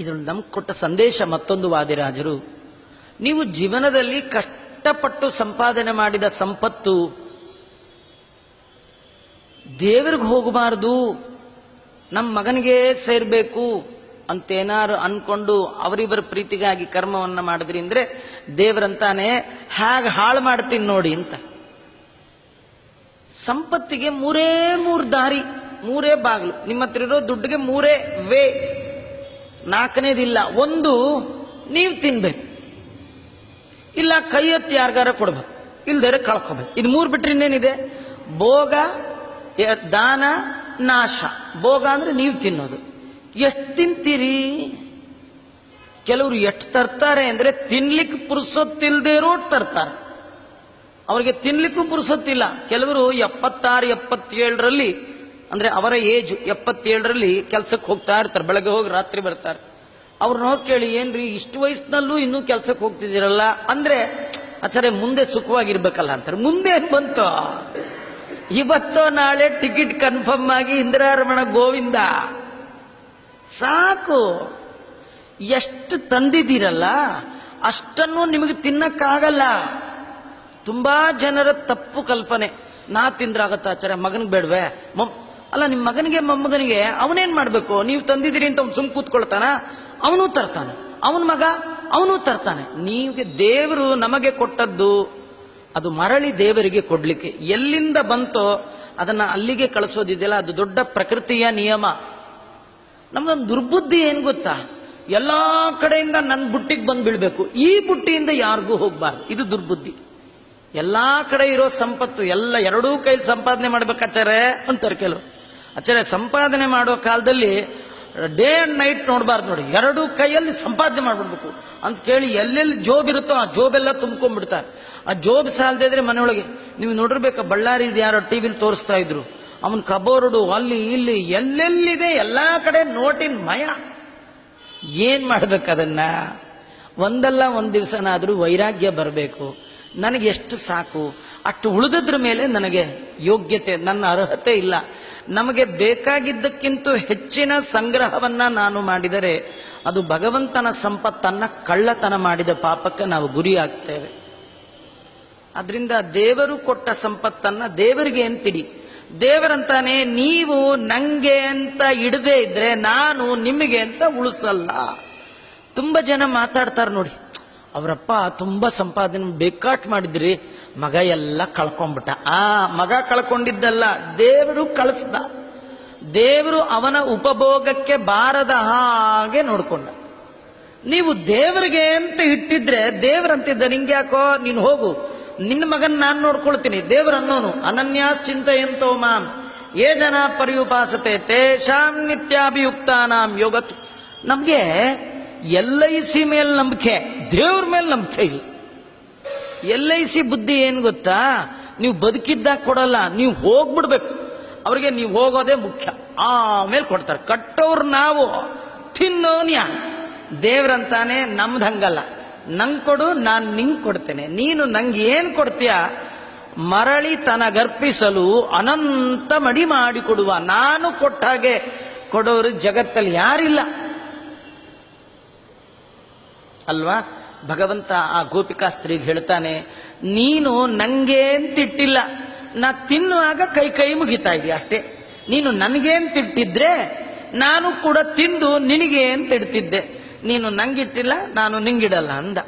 ಇದ್ರಲ್ಲಿ ನಮ್ಗೆ ಕೊಟ್ಟ ಸಂದೇಶ ಮತ್ತೊಂದು ವಾದಿರಾಜರು. ನೀವು ಜೀವನದಲ್ಲಿ ಕಷ್ಟಪಟ್ಟು ಸಂಪಾದನೆ ಮಾಡಿದ ಸಂಪತ್ತು ದೇವ್ರಿಗೆ ಹೋಗಬಾರ್ದು ನಮ್ಮ ಮಗನಿಗೆ ಸೇರಬೇಕು ಅಂತೇನಾರು ಅನ್ಕೊಂಡು ಅವರಿವರ ಪ್ರೀತಿಗಾಗಿ ಕರ್ಮವನ್ನು ಮಾಡಿದ್ರಿ ಅಂದರೆ ದೇವರಂತಾನೆ ಹೇಗೆ ಹಾಳು ಮಾಡ್ತೀನಿ ನೋಡಿ ಅಂತ. ಸಂಪತ್ತಿಗೆ ಮೂರೇ ಮೂರು ದಾರಿ, ಮೂರೇ ಬಾಗಿಲು ನಿಮ್ಮ ಹತ್ರ ಇರೋ ದುಡ್ಡಿಗೆ ಮೂರೇ ವೇ. ನಾಲ್ಕನೇದಿಲ್ಲ. ಒಂದು, ನೀವು ತಿನ್ಬೇಕು. ಇಲ್ಲ, ಕೈ ಎತ್ತಿ ಯಾರಿಗಾರ ಕೊಡ್ಬೇಕು. ಇಲ್ದರೆ ಕಳ್ಕೊಬೇಕು. ಇದು ಮೂರು ಬಿಟ್ರೆ ಇನ್ನೇನಿದೆ? ಭೋಗ ದಾನ, ನಾಶ. ಭೋಗ ಅಂದ್ರೆ ನೀವು ತಿನ್ನೋದು. ಎಷ್ಟು ತಿಂತೀರಿ? ಕೆಲವರು ಎಷ್ಟು ತರ್ತಾರೆ ಅಂದ್ರೆ ತಿನ್ಲಿಕ್ಕೆ ಪುರುಸೊತ್ತಿಲ್ದೇ ರೋಟ್ ತರ್ತಾರೆ. ಅವರಿಗೆ ತಿನ್ಲಿಕ್ಕೂ ಪುರುಸೊತ್ತಿಲ್ಲ. ಕೆಲವರು ಎಪ್ಪತ್ತಾರು, ಎಪ್ಪತ್ತೇಳರಲ್ಲಿ ಅಂದ್ರೆ ಅವರ ಏಜ್ ಎಪ್ಪತ್ತೇಳರಲ್ಲಿ ಕೆಲ್ಸಕ್ಕೆ ಹೋಗ್ತಾ ಇರ್ತಾರೆ. ಬೆಳಗ್ಗೆ ಹೋಗಿ ರಾತ್ರಿ ಬರ್ತಾರೆ. ಅವ್ರನ್ನ ಹೋಗಿ ಕೇಳಿ, ಏನ್ರಿ, ಇಷ್ಟು ವಯಸ್ಸಿನಲ್ಲೂ ಇನ್ನೂ ಕೆಲ್ಸಕ್ಕೆ ಹೋಗ್ತಿದ್ದೀರಲ್ಲ? ಅಂದ್ರೆ ಆಚಾರೆ ಮುಂದೆ ಸುಖವಾಗಿರ್ಬೇಕಲ್ಲ ಅಂತಾರೆ. ಮುಂದೆ ಬಂತು. ಇವತ್ತೋ ನಾಳೆ ಟಿಕೆಟ್ ಕನ್ಫರ್ಮ್ ಆಗಿ ಇಂದಿರಾರಮಣ ಗೋವಿಂದ. ಸಾಕು. ಎಷ್ಟು ತಂದಿದ್ದೀರಲ್ಲ, ಅಷ್ಟನ್ನು ನಿಮಗೆ ತಿನ್ನಕ್ಕಾಗಲ್ಲ. ತುಂಬಾ ಜನರ ತಪ್ಪು ಕಲ್ಪನೆ. ನಾ ತಿಂದ್ರಾಗತ್ತ ಆಚಾರ್ಯ ಮಗನಿಗೆ ಬೇಡವೆ? ಅಲ್ಲ ನಿಮ್ಮ ಮಗನಿಗೆ, ಮೊಮ್ಮಗನಿಗೆ ಅವನೇನ್ ಮಾಡ್ಬೇಕು? ನೀವು ತಂದಿದ್ದೀರಿ ಅಂತ ಅವ್ನು ಸುಮ್ ಕೂತ್ಕೊಳ್ತಾನ? ಅವನು ತರ್ತಾನೆ. ಅವನ ಮಗ, ಅವನು ತರ್ತಾನೆ. ನೀವು ದೇವರು ನಮಗೆ ಕೊಟ್ಟದ್ದು, ಅದು ಮರಳಿ ದೇವರಿಗೆ ಕೊಡ್ಲಿಕ್ಕೆ. ಎಲ್ಲಿಂದ ಬಂತೋ, ಅದನ್ನ ಅಲ್ಲಿಗೆ ಕಳಿಸೋದಿದೆಯಲ್ಲ, ಅದು ದೊಡ್ಡ ಪ್ರಕೃತಿಯ ನಿಯಮ. ನಮ್ದೊಂದು ದುರ್ಬುದ್ಧಿ ಏನ್ ಗೊತ್ತಾ? ಎಲ್ಲಾ ಕಡೆಯಿಂದ ನನ್ನ ಬುಟ್ಟಿಗೆ ಬಂದು ಬೀಳ್ಬೇಕು ಈ ಬುಟ್ಟಿಯಿಂದ ಯಾರಿಗೂ ಹೋಗ್ಬಾರ್ದು. ಇದು ದುರ್ಬುದ್ಧಿ. ಎಲ್ಲಾ ಕಡೆ ಇರೋ ಸಂಪತ್ತು, ಎಲ್ಲ ಎರಡೂ ಕೈಲಿ ಸಂಪಾದನೆ ಮಾಡ್ಬೇಕಾಚಾರೆ ಅಂತಾರೆ ಕೆಲವು ಆಚಾರ್ಯ, ಸಂಪಾದನೆ ಮಾಡೋ ಕಾಲದಲ್ಲಿ ಡೇ ಅಂಡ್ ನೈಟ್ ನೋಡಬಾರ್ದು ನೋಡಿ. ಎರಡು ಕೈಯಲ್ಲಿ ಸಂಪಾದನೆ ಮಾಡಿಬಿಡ್ಬೇಕು. ಅಂತ ಕೇಳಿ ಎಲ್ಲೆಲ್ಲಿ ಜೋಬ್ ಇರುತ್ತೋ ಆ ಜೋಬೆಲ್ಲ ತುಂಬ್ಕೊಂಡ್ಬಿಡ್ತಾರೆ. ಆ ಜೋಬ್ ಸಾಲದೇ ಇದ್ರೆ ಮನೆಯೊಳಗೆ, ನೀವು ನೋಡಿರ್ಬೇಕು, ಬಳ್ಳಾರಿ ಯಾರೋ ಟಿವಿಲಿ ತೋರಿಸ್ತಾ ಇದ್ರು. ಅವನ್ ಕಬೋರ್ಡು, ಅಲ್ಲಿ ಇಲ್ಲಿ, ಎಲ್ಲೆಲ್ಲಿದೆ, ಎಲ್ಲಾ ಕಡೆ ನೋಟಿನ ಮಯ. ಏನ್ ಮಾಡ್ಬೇಕು ಅದನ್ನ? ಒಂದಲ್ಲ ಒಂದ್ ದಿವಸನಾದರೂ ವೈರಾಗ್ಯ ಬರಬೇಕು. ನನಗೆ ಎಷ್ಟು ಸಾಕು? ಅಷ್ಟು ಉಳಿದದ್ರ ಮೇಲೆ ನನಗೆ ಯೋಗ್ಯತೆ, ನನ್ನ ಅರ್ಹತೆ ಇಲ್ಲ. ನಮಗೆ ಬೇಕಾಗಿದ್ದಕ್ಕಿಂತ ಹೆಚ್ಚಿನ ಸಂಗ್ರಹವನ್ನ ನಾನು ಮಾಡಿದರೆ ಅದು ಭಗವಂತನ ಸಂಪತ್ತನ್ನ ಕಳ್ಳತನ ಮಾಡಿದ ಪಾಪಕ್ಕೆ ನಾವು ಗುರಿ ಆಗ್ತೇವೆ. ಅದರಿಂದ ದೇವರು ಕೊಟ್ಟ ಸಂಪತ್ತನ್ನ ದೇವರಿಗೆ ಅಂತಿಡಿ ದೇವರಂತಾನೆ ನೀವು ನಂಗೆ ಅಂತ ಇಡದೇ ಇದ್ರೆ ನಾನು ನಿಮಗೆ ಅಂತ ಉಳಿಸಲ್ಲ. ತುಂಬಾ ಜನ ಮಾತಾಡ್ತಾರೆ ನೋಡಿ, ಅವರಪ್ಪ, ತುಂಬಾ ಸಂಪಾದನೆ ಬೇಕಾಟ್ ಮಾಡಿದ್ರಿ. ಮಗ ಎಲ್ಲ ಕಳ್ಕೊಂಡ್ಬಿಟ್ಟ. ಆ ಮಗ ಕಳ್ಕೊಂಡಿದ್ದಲ್ಲ, ದೇವರು ಕಳಿಸ್ದ. ದೇವರು ಅವನ ಉಪಭೋಗಕ್ಕೆ ಬಾರದ ಹಾಗೆ ನೋಡ್ಕೊಂಡ. ನೀವು ದೇವರಿಗೆ ಅಂತ ಇಟ್ಟಿದ್ರೆ ದೇವರಂತಿದ್ದ ನಿಂಗೆ ಯಾಕೋ ನೀನು ಹೋಗು. ನಿನ್ನ ಮಗನ್ ನಾನು ನೋಡ್ಕೊಳ್ತೀನಿ, ದೇವ್ರು ಅನ್ನೋನು. ಚಿಂತೆ ಎಂತೋ ಮಾಂ. ಏ ಜನ ಪರ್ಯುಪಾಸತೆ, ತೇಷಾಂ ನಿತ್ಯಾಭಿಯುಕ್ತಾನಾಂ ಯೋಗತ್. ನಮ್ಗೆ ಎಲ್ ಐ ಸಿ ಮೇಲೆ ನಂಬಿಕೆ, ದೇವ್ರ ಮೇಲೆ ನಂಬಿಕೆ ಇಲ್ಲ. ಎಲ್ ಐ ಸಿ ಬುದ್ಧಿ ಏನು ಗೊತ್ತಾ? ನೀವು ಬದುಕಿದ್ದಾಗ ಕೊಡಲ್ಲ, ನೀವು ಹೋಗ್ಬಿಡ್ಬೇಕು. ಅವ್ರಿಗೆ ನೀವು ಹೋಗೋದೇ ಮುಖ್ಯ. ಆಮೇಲೆ ಕೊಡ್ತಾರೆ. ಕಟ್ಟೋರು ನಾವು ತಿನ್ನೋನ್ಯ ದೇವ್ರಂತಾನೆ ನಮ್ದು ಹಂಗಲ್ಲ. ನಂಗ್ ಕೊಡು, ನಾನು ನಿಂಗ್ ಕೊಡ್ತೇನೆ. ನೀನು ನಂಗೆ ಏನು ಕೊಡ್ತೀಯ? ಮರಳಿ ತನಗರ್ಪಿಸಲು ಅನಂತ ಮಡಿ ಮಾಡಿಕೊಡುವ. ನಾನು ಕೊಟ್ಟ ಹಾಗೆ ಕೊಡೋರು ಜಗತ್ತಲ್ಲಿ ಯಾರಿಲ್ಲ. ಅಲ್ವಾ? ಭಗವಂತ ಆ ಗೋಪಿಕಾಸ್ತ್ರಿಗೆ ಹೇಳ್ತಾನೆ, ನೀನು ನಂಗೆ ಅಂತಿಟ್ಟಿಲ್ಲ ನಾ ತಿನ್ನುವಾಗ ಕೈ ಕೈ ಮುಗಿತಾ ಇದೆಯಾ ಅಷ್ಟೇ. ನೀನು ನನಗೆ ಅಂತಿಟ್ಟಿದ್ರೆ ನಾನು ಕೂಡ ತಿಂದು ನಿನಗೆ ಅಂತ ಇಡ್ತಿದ್ದೆ ನೀನು ನಂಗಿಟ್ಟಿಲ್ಲ, ನಾನು ನಿಂಗಿಡಲ್ಲ ಅಂದ.